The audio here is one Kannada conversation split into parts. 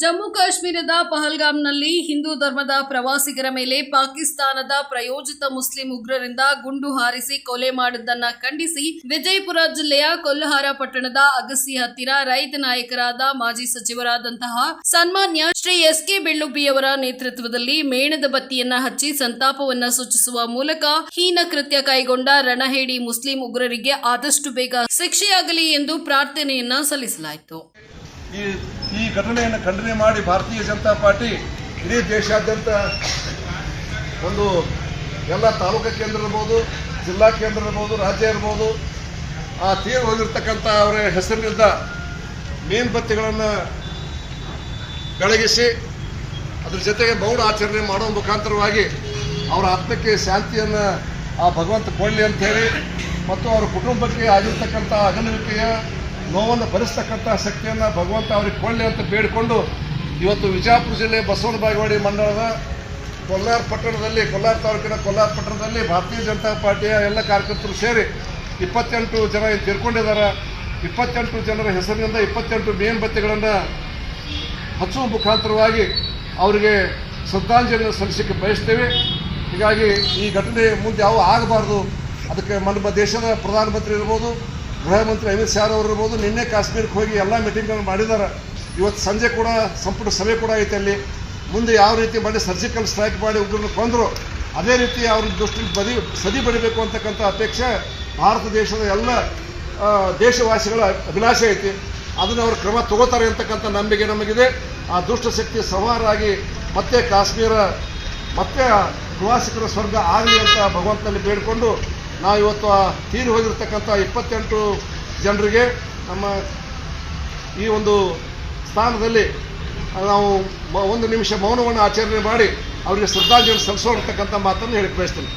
ಜಮ್ಮು ಕಾಶ್ಮೀರದ ಪಹಲ್ಗಾಮ್ನಲ್ಲಿ ಹಿಂದೂ ಧರ್ಮದ ಪ್ರವಾಸಿಗರ ಮೇಲೆ ಪಾಕಿಸ್ತಾನದ ಪ್ರಯೋಜಿತ ಮುಸ್ಲಿಂ ಉಗ್ರರಿಂದ ಗುಂಡು ಹಾರಿಸಿ ಕೊಲೆ ಮಾಡಿದ್ದನ್ನ ಖಂಡಿಸಿ ವಿಜಯಪುರ ಜಿಲ್ಲೆಯ ಕೊಲ್ಲಹಾರ ಪಟ್ಟಣದ ಅಗಸಿ ಹತ್ತಿರ ರೈತ ನಾಯಕರಾದ ಮಾಜಿ ಸಚಿವರಾದಂತಹ ಸನ್ಮಾನ್ಯ ಶ್ರೀ ಎಸ್ ಕೆ ಬೆಳ್ಳುಬ್ಬಿಯವರ ನೇತೃತ್ವದಲ್ಲಿ ಮೇಣದ ಬತ್ತಿಯನ್ನ ಹಚ್ಚಿ ಸಂತಾಪವನ್ನ ಸೂಚಿಸುವ ಮೂಲಕ ಹೀನ ಕೃತ್ಯ ಕೈಗೊಂಡ ರಣಹೇಡಿ ಮುಸ್ಲಿಂ ಉಗ್ರರಿಗೆ ಆದಷ್ಟು ಬೇಗ ಶಿಕ್ಷೆಯಾಗಲಿ ಎಂದು ಪ್ರಾರ್ಥನೆಯನ್ನ ಸಲ್ಲಿಸಲಾಯಿತು. ಈ ಈ ಘಟನೆಯನ್ನು ಖಂಡನೆ ಮಾಡಿ ಭಾರತೀಯ ಜನತಾ ಪಾರ್ಟಿ ಇಡೀ ದೇಶಾದ್ಯಂತ ಒಂದು ಎಲ್ಲ ತಾಲೂಕು ಕೇಂದ್ರ ಇರ್ಬೋದು, ಜಿಲ್ಲಾ ಕೇಂದ್ರ ಇರ್ಬೋದು, ರಾಜ್ಯ ಇರ್ಬೋದು, ಆ ತೀರ್ ಹೋಗಿರ್ತಕ್ಕಂಥ ಅವರ ಹೆಸರಿನಿಂದ ಮೇನ್ಬತ್ತಿಗಳನ್ನು ಬೆಳಗಿಸಿ ಅದ್ರ ಜೊತೆಗೆ ಮೌನ ಆಚರಣೆ ಮಾಡೋ ಮುಖಾಂತರವಾಗಿ ಅವರ ಆತ್ಮಕ್ಕೆ ಶಾಂತಿಯನ್ನು ಆ ಭಗವಂತ ಕೊಡಲಿ ಅಂತೇಳಿ ಮತ್ತು ಅವರ ಕುಟುಂಬಕ್ಕೆ ಆಗಿರ್ತಕ್ಕಂಥ ಅಗಲುವಿಕೆಯ ನೋವನ್ನು ಭರಿಸ್ತಕ್ಕಂಥ ಶಕ್ತಿಯನ್ನು ಭಗವಂತ ಅವ್ರಿಗೆ ಕೊಡಲಿ ಅಂತ ಬೇಡಿಕೊಂಡು ಇವತ್ತು ವಿಜಯಪುರ ಜಿಲ್ಲೆ ಬಸವನ ಬಾಗೇವಾಡಿ ಮಂಡಳದ ಕೊಲ್ಲಾರ ಪಟ್ಟಣದಲ್ಲಿ, ಕೊಲ್ಲಾರ ತಾಲೂಕಿನ ಕೊಲ್ಲಾರ ಪಟ್ಟಣದಲ್ಲಿ ಭಾರತೀಯ ಜನತಾ ಪಾರ್ಟಿಯ ಎಲ್ಲ ಕಾರ್ಯಕರ್ತರು ಸೇರಿ ಇಪ್ಪತ್ತೆಂಟು ಜನ ಇಲ್ಲಿ ತೀರ್ಕೊಂಡಿದ್ದಾರೆ ಇಪ್ಪತ್ತೆಂಟು ಜನರ ಹೆಸರಿನಿಂದ ಇಪ್ಪತ್ತೆಂಟು ಮೇನ್ಬತ್ತಿಗಳನ್ನು ಹಚ್ಚುವ ಮುಖಾಂತರವಾಗಿ ಅವರಿಗೆ ಶ್ರದ್ಧಾಂಜಲಿಯನ್ನು ಸಲ್ಲಿಸಲಿಕ್ಕೆ ಬಯಸ್ತೇವೆ. ಹೀಗಾಗಿ ಈ ಘಟನೆ ಮುಂದೆ ಯಾವ ಆಗಬಾರ್ದು. ಅದಕ್ಕೆ ನಮ್ಮ ದೇಶದ ಪ್ರಧಾನಮಂತ್ರಿ ಇರ್ಬೋದು ಗೃಹ ಮಂತ್ರಿ ಅಮಿತ್ ಶಾ ಅವರು ಇರ್ಬೋದು, ನಿನ್ನೆ ಕಾಶ್ಮೀರಕ್ಕೆ ಹೋಗಿ ಎಲ್ಲ ಮೀಟಿಂಗ್ಗಳನ್ನು ಮಾಡಿದ್ದಾರೆ ಇವತ್ತು ಸಂಜೆ ಕೂಡ ಸಂಪುಟ ಸಭೆ ಕೂಡ ಐತೆ ಅಲ್ಲಿ. ಮುಂದೆ ಯಾವ ರೀತಿ ಮಾಡಿ ಸರ್ಜಿಕಲ್ ಸ್ಟ್ರೈಕ್ ಮಾಡಿ ಉಗ್ರನ್ನು ಕೊಂದರು, ಅದೇ ರೀತಿ ಅವ್ರ ದೃಷ್ಟಿ ಬದಿ, ಸದಿ ಬಡಿಬೇಕು ಅಂತಕ್ಕಂಥ ಅಪೇಕ್ಷೆ ಭಾರತ ದೇಶದ ಎಲ್ಲ ದೇಶವಾಸಿಗಳ ಅಭಿಲಾಷೆ ಐತಿ. ಅದನ್ನು ಅವರು ಕ್ರಮ ತಗೋತಾರೆ ಅಂತಕ್ಕಂಥ ನಂಬಿಕೆ ನಮಗಿದೆ. ಆ ದುಷ್ಟಶಕ್ತಿ ಸವಾರಾಗಿ ಮತ್ತೆ ಕಾಶ್ಮೀರ ಮತ್ತೆ ಪ್ರವಾಸಿಗರ ಸ್ವರ್ಗ ಆಗಲಿ ಅಂತ ಭಗವಂತನಲ್ಲಿ ಬೇಡಿಕೊಂಡು ನಾವು ಇವತ್ತು ತೀರಿ ಹೋಗಿರ್ತಕ್ಕಂಥ ಇಪ್ಪತ್ತೆಂಟು ಜನರಿಗೆ ನಮ್ಮ ಈ ಒಂದು ಸ್ಥಾನದಲ್ಲಿ ನಾವು ಒಂದು ನಿಮಿಷ ಮೌನವನ್ನು ಆಚರಣೆ ಮಾಡಿ ಅವರಿಗೆ ಶ್ರದ್ಧಾಂಜಲಿ ಅಂತಕ್ಕಂಥ ಮಾತನ್ನು ಹೇಳಿ ಬಯಸ್ತೀನಿ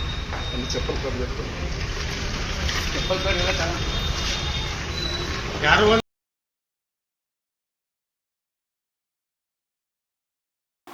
ಒಂದು ಚಪ್ಪಲ್ ತರಬೇಕು